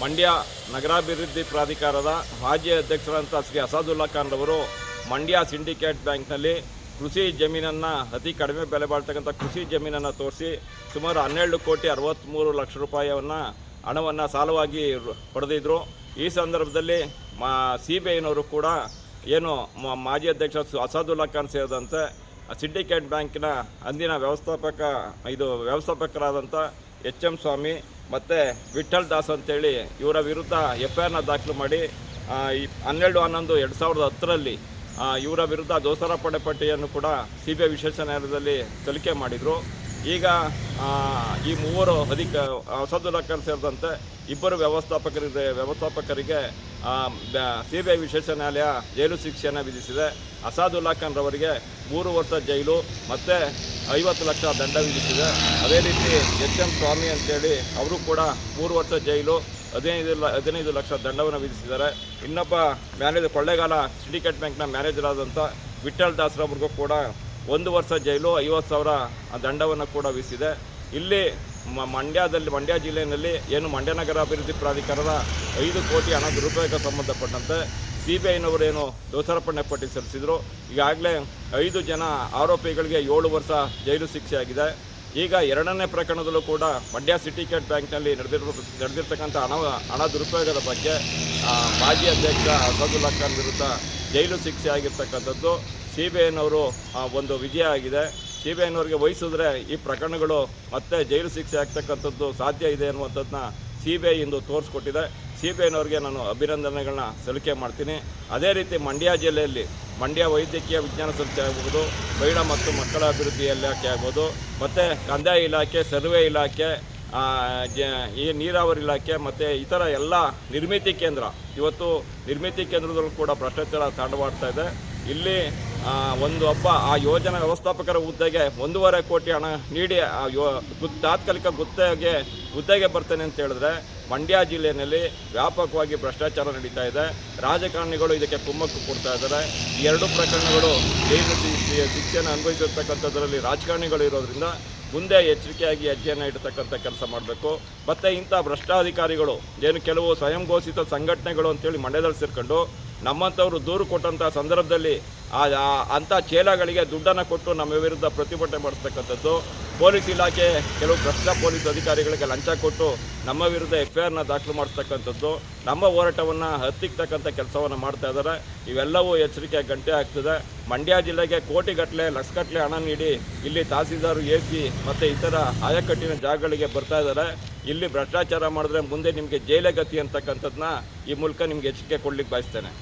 ಮಂಡ್ಯ ನಗರಾಭಿವೃದ್ಧಿ ಪ್ರಾಧಿಕಾರದ ಮಾಜಿ ಅಧ್ಯಕ್ಷರಂತ ಶ್ರೀ ಅಸಾದುಲ್ಲಾ ಖಾನ್ ರವರು ಮಂಡ್ಯ ಸಿಂಡಿಕೇಟ್ ಬ್ಯಾಂಕ್ನಲ್ಲಿ ಕೃಷಿ ಜಮೀನನ್ನು ಅತಿ ಕಡಿಮೆ ಬೆಲೆ ಬಾಳ್ತಕ್ಕಂಥ ಕೃಷಿ ಜಮೀನನ್ನು ತೋರಿಸಿ ಸುಮಾರು ಹನ್ನೆರಡು ಕೋಟಿ ಅರವತ್ತ್ಮೂರು ಲಕ್ಷ ರೂಪಾಯಿಯನ್ನು ಹಣವನ್ನು ಸಾಲವಾಗಿ ಪಡೆದಿದ್ದರು ಈ ಸಂದರ್ಭದಲ್ಲಿ ಮಾ ಸಿ ಬಿ ಐನವರು ಕೂಡ ಏನು ಮಾಜಿ ಅಧ್ಯಕ್ಷ ಅಸಾದುಲ್ಲಾ ಖಾನ್ ಸೇರಿದಂತೆ ಸಿಂಡಿಕೇಟ್ ಬ್ಯಾಂಕಿನ ಅಂದಿನ ವ್ಯವಸ್ಥಾಪಕ, ಇದು ವ್ಯವಸ್ಥಾಪಕರಾದಂಥ ಎಚ್ ಎಂ ಸ್ವಾಮಿ ಮತ್ತು ವಿಠಲ್ ದಾಸ್ ಅಂತೇಳಿ ಇವರ ವಿರುದ್ಧ ಎಫ್ ಐ ಆರ್ನ ದಾಖಲು ಮಾಡಿ ಹನ್ನೆರಡು ಹನ್ನೊಂದು ಎರಡು ಸಾವಿರದ ಹತ್ತರಲ್ಲಿ ಇವರ ವಿರುದ್ಧ ದೋಷಾರೋಪಣೆ ಪಟ್ಟಿಯನ್ನು ಕೂಡ ಸಿ ಬಿ ಐ ವಿಶೇಷ ನ್ಯಾಯಾಲಯದಲ್ಲಿ ತನಿಖೆ ಮಾಡಿದರು. ಈಗ ಈ ಮೂವರು ಅಧಿಕ ಅಸದುಲ್ಲಾ ಖಾನ್ ಸೇರಿದಂತೆ ಇಬ್ಬರು ವ್ಯವಸ್ಥಾಪಕರಿಗೆ ವ್ಯವಸ್ಥಾಪಕರಿಗೆ ಸಿ ಬಿ ಐ ವಿಶೇಷ ನ್ಯಾಯಾಲಯ ಜೈಲು ಶಿಕ್ಷೆಯನ್ನು ವಿಧಿಸಿದೆ. ಅಸಾದುಲ್ಲಾ ಖಾನ್ ರವರಿಗೆ ಮೂರು ವರ್ಷ ಜೈಲು, ಮತ್ತು ಐವತ್ತು ಲಕ್ಷ ದಂಡ ವಿಧಿಸಿದೆ. ಅದೇ ರೀತಿ ಎಚ್ ಎಂ ಸ್ವಾಮಿ ಅಂತೇಳಿ ಅವರು ಕೂಡ ಮೂರು ವರ್ಷ ಜೈಲು, ಹದಿನೈದು ಲ, ಹದಿನೈದು ಲಕ್ಷ ದಂಡವನ್ನು ವಿಧಿಸಿದ್ದಾರೆ. ಇನ್ನೊಬ್ಬ ಮ್ಯಾನೇಜರ್ ಕೊಳ್ಳೇಗಾಲ ಸಿಂಡಿಕೇಟ್ ಬ್ಯಾಂಕ್ನ ಮ್ಯಾನೇಜರ್ ಆದಂಥ ವಿಠಲ್ ದಾಸ್ರವ್ರಿಗೂ ಕೂಡ ಒಂದು ವರ್ಷ ಜೈಲು, ಐವತ್ತು ಸಾವಿರ ದಂಡವನ್ನು ಕೂಡ ವಿಧಿಸಿದೆ. ಇಲ್ಲಿ ಮಂಡ್ಯದಲ್ಲಿ, ಮಂಡ್ಯ ಜಿಲ್ಲೆಯಲ್ಲಿ ಏನು ಮಂಡ್ಯ ನಗರ ಅಭಿವೃದ್ಧಿ ಪ್ರಾಧಿಕಾರದ ಐದು ಕೋಟಿ ಹಣ ದುರುಪಯೋಗ ಸಂಬಂಧಪಟ್ಟಂತೆ ಸಿ ಬಿ ಐನವರೇನು ದೋಷಾರೋಪಣೆ ಪಟ್ಟಿ ಸಲ್ಲಿಸಿದರು ಈಗಾಗಲೇ ಐದು ಜನ ಆರೋಪಿಗಳಿಗೆ ಏಳು ವರ್ಷ ಜೈಲು ಶಿಕ್ಷೆ ಆಗಿದೆ. ಈಗ ಎರಡನೇ ಪ್ರಕರಣದಲ್ಲೂ ಕೂಡ ಮಂಡ್ಯ ಸಿಟಿಕೆಟ್ ಬ್ಯಾಂಕ್ನಲ್ಲಿ ನಡೆದಿರುವ ನಡೆದಿರ್ತಕ್ಕಂಥ ಹಣ ಹಣ ದುರುಪಯೋಗದ ಬಗ್ಗೆ ಮಾಜಿ ಅಧ್ಯಕ್ಷ ಅಸದುಲ್ಲಾ ಖಾನ್ ವಿರುದ್ಧ ಜೈಲು ಶಿಕ್ಷೆ ಆಗಿರ್ತಕ್ಕಂಥದ್ದು. ಸಿ ಬಿ ಐನವರು ಒಂದು ವಿಜಯ ಆಗಿದೆ. ಸಿ ಬಿ ಐನವರಿಗೆ ವಹಿಸಿದ್ರೆ ಈ ಪ್ರಕರಣಗಳು ಮತ್ತೆ ಜೈಲು ಶಿಕ್ಷೆ ಆಗ್ತಕ್ಕಂಥದ್ದು ಸಾಧ್ಯ ಇದೆ ಅನ್ನುವಂಥದ್ದನ್ನ ಸಿ ಬಿ ಐ ಇಂದು ತೋರಿಸ್ಕೊಟ್ಟಿದೆ. ಸಿ ಬಿ ಐನವ್ರಿಗೆ ನಾನು ಅಭಿನಂದನೆಗಳನ್ನ ಸಲ್ಲಿಕೆ ಮಾಡ್ತೀನಿ. ಅದೇ ರೀತಿ ಮಂಡ್ಯ ಜಿಲ್ಲೆಯಲ್ಲಿ ಮಂಡ್ಯ ವೈದ್ಯಕೀಯ ವಿಜ್ಞಾನ ಸಂಸ್ಥೆ ಆಗ್ಬೋದು ಮಹಿಳಾ ಮತ್ತು ಮಕ್ಕಳ ಅಭಿವೃದ್ಧಿ ಇಲಾಖೆ ಆಗ್ಬೋದು. ಮತ್ತು ಕಂದಾಯ ಇಲಾಖೆ, ಸರ್ವೆ ಇಲಾಖೆ ಈ ನೀರಾವರಿ ಇಲಾಖೆ, ಮತ್ತು ಇತರ ಎಲ್ಲ ನಿರ್ಮಿತಿ ಕೇಂದ್ರ. ಇವತ್ತು ನಿರ್ಮಿತಿ ಕೇಂದ್ರದಲ್ಲೂ ಕೂಡ ಭ್ರಷ್ಟಾಚಾರ ತಾಂಡವಾಡ್ತಾ ಇದೆ. ಇಲ್ಲಿ ಒಂದು ಹಬ್ಬ, ಆ ಯೋಜನಾ ವ್ಯವಸ್ಥಾಪಕರ ಹುದ್ದೆಗೆ ಒಂದೂವರೆ ಕೋಟಿ ಹಣ ನೀಡಿ, ಆ, ಯೋ ತಾತ್ಕಾಲಿಕ ಗುತ್ತಿಗೆ ಹುದ್ದೆಗೆ ಬರ್ತೇನೆ ಅಂತ ಹೇಳಿದ್ರೆ ಮಂಡ್ಯ ಜಿಲ್ಲೆಯಲ್ಲಿ ವ್ಯಾಪಕವಾಗಿ ಭ್ರಷ್ಟಾಚಾರ ನಡೀತಾ ಇದೆ. ರಾಜಕಾರಣಿಗಳು ಇದಕ್ಕೆ ಕುಮ್ಮಕ್ಕು ಕೊಡ್ತಾ ಇದ್ದಾರೆ. ಈ ಎರಡು ಪ್ರಕರಣಗಳು ಜೈಲು ಶಿಕ್ಷೆಯನ್ನು ಅನುಭವಿಸಿರ್ತಕ್ಕಂಥದ್ರಲ್ಲಿ ರಾಜಕಾರಣಿಗಳು ಇರೋದ್ರಿಂದ ಮುಂದೆ ಎಚ್ಚರಿಕೆಯಾಗಿ ಅಜ್ಜೆಯನ್ನು ಇಡತಕ್ಕಂಥ ಕೆಲಸ ಮಾಡಬೇಕು. ಮತ್ತು ಇಂಥ ಭ್ರಷ್ಟಾಧಿಕಾರಿಗಳು, ಏನು ಕೆಲವು ಸ್ವಯಂ ಘೋಷಿತ ಸಂಘಟನೆಗಳು ಅಂತೇಳಿ ಮಂಡ್ಯದಲ್ಲಿ ಸೇರ್ಕೊಂಡು ನಮ್ಮಂಥವರು ದೂರು ಕೊಟ್ಟಂಥ ಸಂದರ್ಭದಲ್ಲಿ ಅಂಥ ಚೇಲಗಳಿಗೆ ದುಡ್ಡನ್ನು ಕೊಟ್ಟು ನಮ್ಮ ವಿರುದ್ಧ ಪ್ರತಿಭಟನೆ ಮಾಡಿಸ್ತಕ್ಕಂಥದ್ದು. ಪೊಲೀಸ್ ಇಲಾಖೆ ಕೆಲವು ಭ್ರಷ್ಟ ಪೊಲೀಸ್ ಅಧಿಕಾರಿಗಳಿಗೆ ಲಂಚ ಕೊಟ್ಟು ನಮ್ಮ ವಿರುದ್ಧ ಎಫ್ ಐ ಆರ್ನ ದಾಖಲು ಮಾಡಿಸ್ತಕ್ಕಂಥದ್ದು. ನಮ್ಮ ಹೋರಾಟವನ್ನು ಹತ್ತಿಕ್ತಕ್ಕಂಥ ಕೆಲಸವನ್ನು ಮಾಡ್ತಾ ಇದ್ದಾರೆ. ಇವೆಲ್ಲವೂ ಎಚ್ಚರಿಕೆ ಗಂಟೆ ಆಗ್ತದೆ. ಮಂಡ್ಯ ಜಿಲ್ಲೆಗೆ ಕೋಟಿಗಟ್ಟಲೆ, ಲಕ್ಷಗಟ್ಟಲೆ ಹಣ ನೀಡಿ ಇಲ್ಲಿ ತಹಸೀಲ್ದಾರ್, ಎ ಸಿ ಮತ್ತು ಇತರ ಆಯಕಟ್ಟಿನ ಜಾಗಗಳಿಗೆ ಬರ್ತಾ ಇದ್ದಾರೆ. ಇಲ್ಲಿ ಭ್ರಷ್ಟಾಚಾರ ಮಾಡಿದ್ರೆ ಮುಂದೆ ನಿಮಗೆ ಜೈಲಗತಿ ಅಂತಕ್ಕಂಥದ್ದನ್ನ ಈ ಮೂಲಕ ನಿಮಗೆ ಎಚ್ಚರಿಕೆ ಕೊಡ್ಲಿಕ್ಕೆ ಬಯಸ್ತೇನೆ.